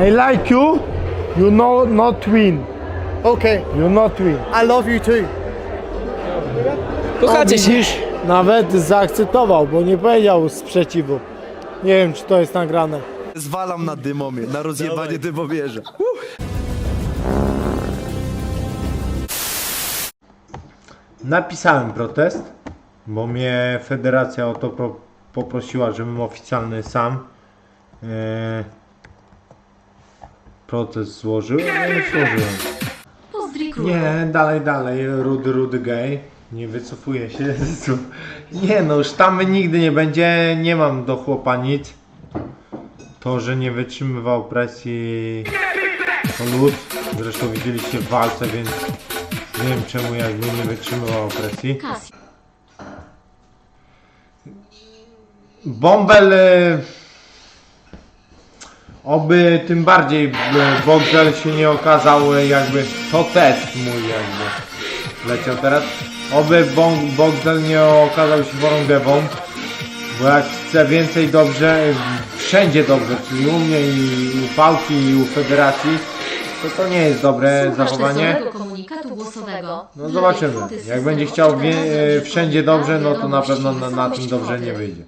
I like you. You know not win. Okay, You not win. I love you too. Kochacie się. Widzisz, nawet zaakceptował, bo nie powiedział sprzeciwu. Nie wiem, czy to jest nagrane. Zwalam na dymomie, na rozjebanie dymomierza. Napisałem protest, bo mnie federacja o to pro, poprosiła, żebym oficjalny sam e, protest złożył. No i złożyłem. Pozdri królu. Nie, dalej, dalej, rudy, rudy gej. Nie wycofuję się. Nie no, sztamy nigdy nie będzie, nie mam do chłopa nic. To, że nie wytrzymywał presji to lud. Zresztą widzieliście w walce, więc nie wiem czemu jakby nie wytrzymywał presji. Bąbel e, oby tym bardziej Bogdel się nie okazał e, jakby to test mój jakby. Leciał teraz. Oby Bogdel nie okazał się worągewą bo jak chce więcej dobrze e, wszędzie dobrze czyli u mnie i u Pałki i u Federacji to to nie jest dobre Słuchasz zachowanie. sensownego komunikatu głosowego. no zobaczymy. Jak będzie chciał wie, e, wszędzie dobrze no to na pewno na, na tym dobrze nie wyjdzie